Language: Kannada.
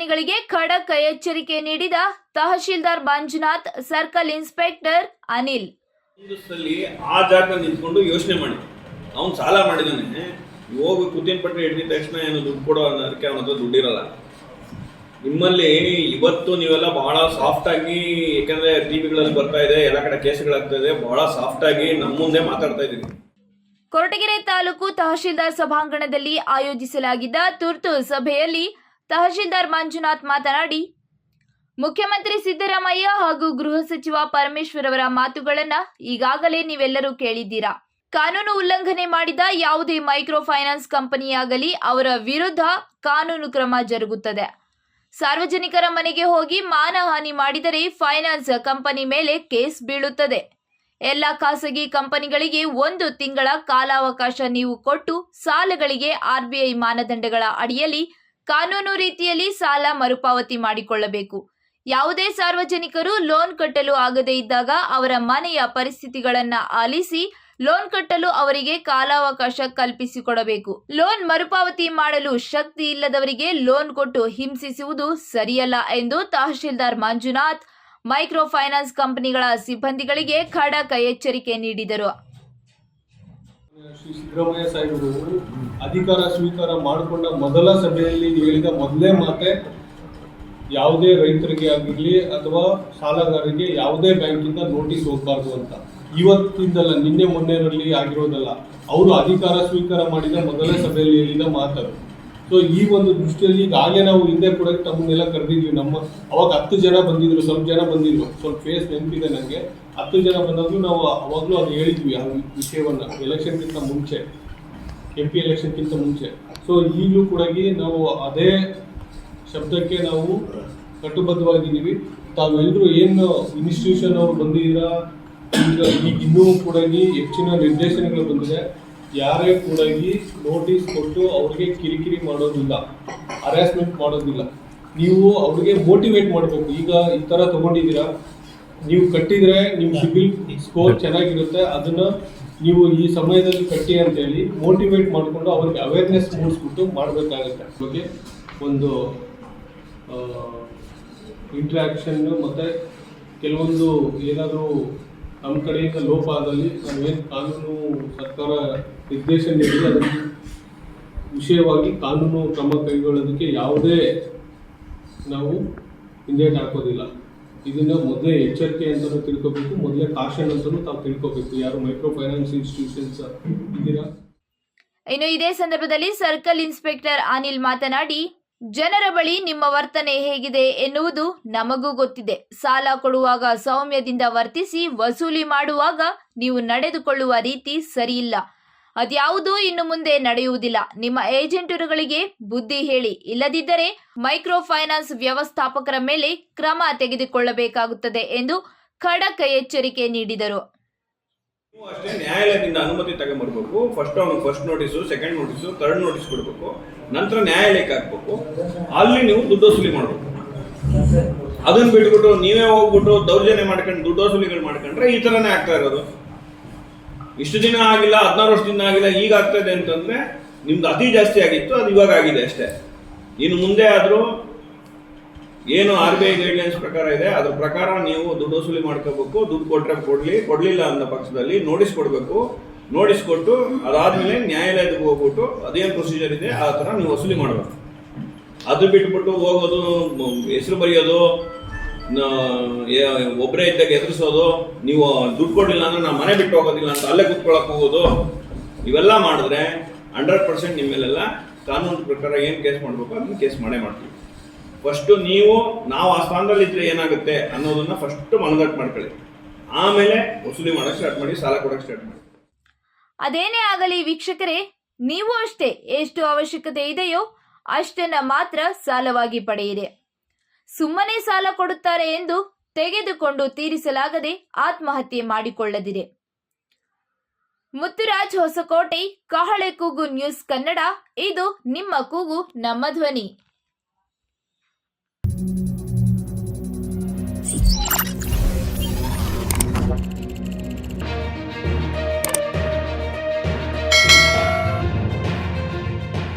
ಕಂಪನಿಗಳಿಗೆ ಖಡಕ್ ಎಚ್ಚರಿಕೆ ನೀಡಿದ ತಹಶೀಲ್ದಾರ್ ಮಂಜುನಾಥ್ ಸರ್ಕಲ್ ಇನ್ಸ್ಪೆಕ್ಟರ್ ಅನಿಲ್. ಆ ಜಾಗ ನಿಂತ್ಕೊಂಡು ಯೋಚನೆ ಮಾಡಿ ಅವ್ನು ಸಾಲ ಮಾಡಿದಾನೆ. ಹೋಗಿ ಕುತ್ತಿನ ಪಟ್ಟಿ ಹಿಡಿದ ತಕ್ಷಣ ಏನು ದುಡ್ಡು ಕೊಡೋ ಅನ್ನೋದಕ್ಕೆ ಅವನ ಹತ್ರ ದುಡ್ಡಿರಲ್ಲ. ನಿಮ್ಮಲ್ಲಿ ಇವತ್ತು ನೀವೆಲ್ಲ ಬಹಳ ಸಾಫ್ಟ್ ಆಗಿ ಯಾಕಂದ್ರೆ ಟಿವಿಗಳಲ್ಲಿ ಬರ್ತಾ ಇದೆ ಎಲ್ಲ ಕಡೆ ಕೇಸ್ಗಳಾಗ್ತಾ ಇದೆ ಬಹಳ ಸಾಫ್ಟ್ ಆಗಿ ನಮ್ಮ ಮುಂದೆ ಮಾತಾಡ್ತಾ ಇದ್ದೀವಿ ಕೊರಟಗೆರೆ ತಾಲೂಕು ತಹಶೀಲ್ದಾರ್ ಸಭಾಂಗಣದಲ್ಲಿ ಆಯೋಜಿಸಲಾಗಿದ್ದ ತುರ್ತು ಸಭೆಯಲ್ಲಿ ತಹಶೀಲ್ದಾರ್ ಮಂಜುನಾಥ್ ಮಾತನಾಡಿ, ಮುಖ್ಯಮಂತ್ರಿ ಸಿದ್ದರಾಮಯ್ಯ ಹಾಗೂ ಗೃಹ ಸಚಿವ ಪರಮೇಶ್ವರ್ ಅವರ ಮಾತುಗಳನ್ನ ಈಗಾಗಲೇ ನೀವೆಲ್ಲರೂ ಕೇಳಿದ್ದೀರಾ? ಕಾನೂನು ಉಲ್ಲಂಘನೆ ಮಾಡಿದ ಯಾವುದೇ ಮೈಕ್ರೋ ಫೈನಾನ್ಸ್ ಕಂಪನಿಯಾಗಲಿ ಅವರ ವಿರುದ್ಧ ಕಾನೂನು ಕ್ರಮ ಜರುಗುತ್ತದೆ. ಸಾರ್ವಜನಿಕರ ಮನೆಗೆ ಹೋಗಿ ಮಾನಹಾನಿ ಮಾಡಿದರೆ ಫೈನಾನ್ಸ್ ಕಂಪನಿ ಮೇಲೆ ಕೇಸ್ ಬೀಳುತ್ತದೆ. ಎಲ್ಲ ಖಾಸಗಿ ಕಂಪನಿಗಳಿಗೆ ಒಂದು ತಿಂಗಳ ಕಾಲಾವಕಾಶ ನೀವು ಕೊಟ್ಟು ಸಾಲಗಳಿಗೆ ಆರ್ಬಿಐ ಮಾನದಂಡಗಳ ಅಡಿಯಲ್ಲಿ ಕಾನೂನು ರೀತಿಯಲ್ಲಿ ಸಾಲ ಮರುಪಾವತಿ ಮಾಡಿಕೊಳ್ಳಬೇಕು. ಯಾವುದೇ ಸಾರ್ವಜನಿಕರು ಲೋನ್ ಕಟ್ಟಲು ಆಗದೇ ಇದ್ದಾಗ ಅವರ ಮನೆಯ ಪರಿಸ್ಥಿತಿಗಳನ್ನು ಆಲಿಸಿ ಲೋನ್ ಕಟ್ಟಲು ಅವರಿಗೆ ಕಾಲಾವಕಾಶ ಕಲ್ಪಿಸಿಕೊಡಬೇಕು. ಲೋನ್ ಮರುಪಾವತಿ ಮಾಡಲು ಶಕ್ತಿ ಇಲ್ಲದವರಿಗೆ ಲೋನ್ ಕೊಟ್ಟು ಹಿಂಸಿಸುವುದು ಸರಿಯಲ್ಲ ಎಂದು ತಹಶೀಲ್ದಾರ್ ಮಂಜುನಾಥ್, ಮೈಕ್ರೋ ಫೈನಾನ್ಸ್ ಕಂಪನಿಗಳ ಸಿಬ್ಬಂದಿಗಳಿಗೆ ಖಡಕ ಎಚ್ಚರಿಕೆ ನೀಡಿದರು. ಶ್ರೀ ಸಿದ್ದರಾಮಯ್ಯ ಸಾಹೇಬರು ಅಧಿಕಾರ ಸ್ವೀಕಾರ ಮಾಡಿಕೊಂಡ ಮೊದಲ ಸಭೆಯಲ್ಲಿ ಹೇಳಿದ ಮೊದಲೇ ಮಾತೆ ಯಾವುದೇ ರೈತರಿಗೆ ಆಗಿರಲಿ ಅಥವಾ ಸಾಲಗಾರರಿಗೆ ಯಾವುದೇ ಬ್ಯಾಂಕಿಂದ ನೋಟಿಸ್ ಹೋಗಬಾರ್ದು ಅಂತ. ಇವತ್ತಿಂದಲ್ಲ, ನಿನ್ನೆ ಮೊನ್ನೆರಲ್ಲಿ ಆಗಿರೋದಲ್ಲ. ಅವರು ಅಧಿಕಾರ ಸ್ವೀಕಾರ ಮಾಡಿದ ಮೊದಲ ಸಭೆಯಲ್ಲಿ ಹೇಳಿದ ಮಾತರು ಸೊ ಈ ಒಂದು ದೃಷ್ಟಿಯಲ್ಲಿ ಈಗಾಗಲೇ ನಾವು ಹಿಂದೆ ಕೂಡ ತಮ್ಮನ್ನೆಲ್ಲ ಕರೆದಿದ್ವಿ. ನಮ್ಮ, ಅವಾಗ ಹತ್ತು ಜನ ಬಂದಿದ್ರು, ಸ್ವಲ್ಪ ಜನ ಬಂದಿದ್ರು. ಸ್ವಲ್ಪ ಫೇಸ್ ನೆನಪಿದೆ ನನಗೆ ಹತ್ತು ಜನ ಬಂದಾಗಲೂ ನಾವು ಅವಾಗಲೂ ಅದು ಹೇಳಿದ್ವಿ, ಆ ವಿಷಯವನ್ನು ಎಲೆಕ್ಷನ್ಗಿಂತ ಮುಂಚೆ ಎಂ ಪಿ ಎಲೆಕ್ಷನ್ಗಿಂತ ಮುಂಚೆ. ಸೊ ಈಗಲೂ ಕೂಡ ನಾವು ಅದೇ ಶಬ್ದಕ್ಕೆ ನಾವು ಕಟ್ಟುಬದ್ಧವಾಗಿದ್ದೀವಿ ತಾವೆಲ್ಲರೂ ಏನು ಇನ್ಸ್ಟಿಟ್ಯೂಷನ್ ಅವರು ಬಂದಿದ್ದೀರಾ, ಈಗ ಈಗ ಇನ್ನೂ ಕೂಡ ಹೆಚ್ಚಿನ ನಿರ್ದೇಶನಗಳು ಬಂದಿದೆ. ಯಾರೇ ಕೂಡ ನೋಟಿಸ್ ಕೊಟ್ಟು ಅವ್ರಿಗೆ ಕಿರಿಕಿರಿ ಮಾಡೋದಿಲ್ಲ ಹರಾಸ್ಮೆಂಟ್ ಮಾಡೋದಿಲ್ಲ. ನೀವು ಅವ್ರಿಗೆ ಮೋಟಿವೇಟ್ ಮಾಡಬೇಕು. ಈಗ ಈ ಥರ ತಗೊಂಡಿದ್ದೀರಾ ನೀವು ಕಟ್ಟಿದ್ರೆ ನಿಮ್ಮ ಸಿಬಿಲ್ ಸ್ಕೋರ್ ಚೆನ್ನಾಗಿರುತ್ತೆ ಅದನ್ನ ನೀವು ಈ ಸಮಯದಲ್ಲಿ ಕಟ್ಟಿ ಅಂತೇಳಿ ಮೋಟಿವೇಟ್ ಮಾಡಿಕೊಂಡು ಅವ್ರಿಗೆ ಅವೇರ್ನೆಸ್ ಮೂಡಿಸ್ಬಿಟ್ಟು ಮಾಡಬೇಕಾಗುತ್ತೆ. ಬಗ್ಗೆ ಒಂದು ಇಂಟ್ರಾಕ್ಷನ್ ಮತ್ತು ಕೆಲವೊಂದು ಏನಾದರೂ ನಮ್ಮ ಕಡೆಯಿಂದ ಲೋಪ ಆದಲ್ಲಿ ನಾವೇನು ಕಾನೂನು ಸರ್ಕಾರ ನಿರ್ದೇಶನ ನೀಡಿದೆ ಅದರ ವಿಷಯವಾಗಿ ಕಾನೂನು ಕ್ರಮ ಕೈಗೊಳ್ಳೋದಕ್ಕೆ ಯಾವುದೇ ನಾವು ಹಿಂದೇಟು ಹಾಕೋದಿಲ್ಲ. ಇದನ್ನ ಮೊದಲೇ ಎಚ್ಚರಿಕೆ ಅಂತಲೂ ತಿಳ್ಕೊಬೇಕು, ಮೊದಲೇ ಕಾಷನ್ ಅಂತಲೂ ತಾವು ತಿಳ್ಕೊಬೇಕು. ಯಾರು ಮೈಕ್ರೋ ಫೈನಾನ್ಸ್ ಇನ್ಸ್ಟಿಟ್ಯೂಷನ್ಸ್ ಇದ್ದೀರಾ? ಇನ್ನು ಇದೇ ಸಂದರ್ಭದಲ್ಲಿ ಸರ್ಕಲ್ ಇನ್ಸ್ಪೆಕ್ಟರ್ ಅನಿಲ್ ಮಾತನಾಡಿ, ಜನರ ಬಳಿ ನಿಮ್ಮ ವರ್ತನೆ ಹೇಗಿದೆ ಎನ್ನುವುದು ನಮಗೂ ಗೊತ್ತಿದೆ. ಸಾಲ ಕೊಡುವಾಗ ಸೌಮ್ಯದಿಂದ ವರ್ತಿಸಿ, ವಸೂಲಿ ಮಾಡುವಾಗ ನೀವು ನಡೆದುಕೊಳ್ಳುವ ರೀತಿ ಸರಿಯಿಲ್ಲ. ಅದ್ಯಾವುದೂ ಇನ್ನು ಮುಂದೆ ನಡೆಯುವುದಿಲ್ಲ. ನಿಮ್ಮ ಏಜೆಂಟರುಗಳಿಗೆ ಬುದ್ಧಿ ಹೇಳಿ. ಇಲ್ಲದಿದ್ದರೆ ಮೈಕ್ರೋ ಫೈನಾನ್ಸ್ ವ್ಯವಸ್ಥಾಪಕರ ಮೇಲೆ ಕ್ರಮ ತೆಗೆದುಕೊಳ್ಳಬೇಕಾಗುತ್ತದೆ ಎಂದು ಖಡಕ್ ಎಚ್ಚರಿಕೆ ನೀಡಿದರು. ಅಷ್ಟೇ. ನ್ಯಾಯಾಲಯದಿಂದ ಅನುಮತಿ ತಗೊಂಡ್ಬರ್ಬೇಕು. ಫಸ್ಟ್ ಅವ್ನಿಗೆ first notice second notice third notice ಕೊಡಬೇಕು. ನಂತರ ನ್ಯಾಯಾಲಯಕ್ಕೆ ಹಾಕ್ಬೇಕು. ಅಲ್ಲಿ ನೀವು ದುಡ್ಡು ವಸೂಲಿ ಮಾಡಬೇಕು. ಅದನ್ನ ಬಿಟ್ಬಿಟ್ಟು ನೀವೇ ಹೋಗ್ಬಿಟ್ಟು ದೌರ್ಜನ್ಯ ಮಾಡ್ಕೊಂಡು ದುಡ್ಡು ವಸೂಲಿಗಳು ಮಾಡ್ಕೊಂಡ್ರೆ ಈ ಥರನೇ ಆಗ್ತಾ ಇರೋದು. ಇಷ್ಟು ದಿನ ಆಗಿಲ್ಲ, ಹದಿನಾರು ವರ್ಷದಿಂದ ಆಗಿಲ್ಲ, ಈಗ ಆಗ್ತಾ ಇದೆ ಅಂತಂದ್ರೆ ನಿಮ್ದು ಅತಿ ಜಾಸ್ತಿ ಆಗಿತ್ತು, ಅದು ಇವಾಗ ಆಗಿದೆ ಅಷ್ಟೇ. ಇನ್ನು ಮುಂದೆ ಆದರೂ ಏನು ಆರ್ ಬಿ ಐ ಗೈಡ್ಲೈನ್ಸ್ ಪ್ರಕಾರ ಇದೆ, ಅದ್ರ ಪ್ರಕಾರ ನೀವು ದುಡ್ಡು ವಸೂಲಿ ಮಾಡ್ಕೋಬೇಕು, ದುಡ್ಡು ಕೊಟ್ಟರೆ ಕೊಡಲಿ, ಕೊಡಲಿಲ್ಲ ಅನ್ನೋ ಪಕ್ಷದಲ್ಲಿ ನೋಟಿಸ್ ಕೊಡಬೇಕು. ನೋಟಿಸ್ ಕೊಟ್ಟು, ಅದಾದ್ಮೇಲೆ ನ್ಯಾಯಾಲಯಕ್ಕೆ ಹೋಗ್ಬಿಟ್ಟು ಅದೇನು ಪ್ರೊಸೀಜರ್ ಇದೆ, ಆ ಥರ ನೀವು ವಸೂಲಿ ಮಾಡಬೇಕು. ಅದು ಬಿಟ್ಬಿಟ್ಟು ಹೋಗೋದು, ಹೆಸರು ಬರೆಯೋದು ಒಬ್ಬರೇ ಇದ್ದಾಗ ಎದುರಿಸೋದು, ನೀವು ದುಡ್ಡು ಕೊಡಲಿಲ್ಲ ಅಂದ್ರೆ ನಾನು ಮನೆ ಬಿಟ್ಟು ಹೋಗೋದಿಲ್ಲ ಅಂತ ಅಲ್ಲೇ ಕುತ್ಕೊಳಕ್ ಹೋಗೋದು, ಇವೆಲ್ಲ ಮಾಡಿದ್ರೆ ಹಂಡ್ರೆಡ್ ಪರ್ಸೆಂಟ್ ನಿಮ್ಮ ಮೇಲೆಲ್ಲ ಕಾನೂನು ಪ್ರಕಾರ ಏನು ಕೇಸ್ ಮಾಡಬೇಕು ಅದನ್ನ ಕೇಸ್ ಮಾಡೇ ಮಾಡ್ತೀವಿ. ಫಸ್ಟು ನೀವು, ನಾವು ಆ ಸ್ಥಾನದಲ್ಲಿ ಇದ್ರೆ ಏನಾಗುತ್ತೆ ಅನ್ನೋದನ್ನ ಫಸ್ಟ್ ಮನದಟ್ಟು ಮಾಡ್ಕೊಳ್ಳಿ. ಆಮೇಲೆ ವಸೂಲಿ ಮಾಡೋಕೆ ಸ್ಟಾರ್ಟ್ ಮಾಡಿ, ಸಾಲ ಕೊಡೋಕೆ ಸ್ಟಾರ್ಟ್ ಮಾಡಿ. ಅದೇನೇ ಆಗಲಿ ವೀಕ್ಷಕರೇ, ನೀವು ಅಷ್ಟೇ, ಎಷ್ಟು ಅವಶ್ಯಕತೆ ಇದೆಯೋ ಅಷ್ಟನ್ನ ಮಾತ್ರ ಸಾಲವಾಗಿ ಪಡೆಯಿರಿ. ಸುಮ್ಮನೆ ಸಾಲ ಕೊಡುತ್ತಾರೆ ಎಂದು ತೆಗೆದುಕೊಂಡು ತೀರಿಸಲಾಗದೆ ಆತ್ಮಹತ್ಯೆ ಮಾಡಿಕೊಳ್ಳದಿದೆ. ಮುತ್ತುರಾಜ್ ಹೊಸಕೋಟೆ, ಕಹಳೆ ಕೂಗು ನ್ಯೂಸ್ ಕನ್ನಡ, ಇದು ನಿಮ್ಮ ಕೂಗು, ನಮ್ಮ ಧ್ವನಿ.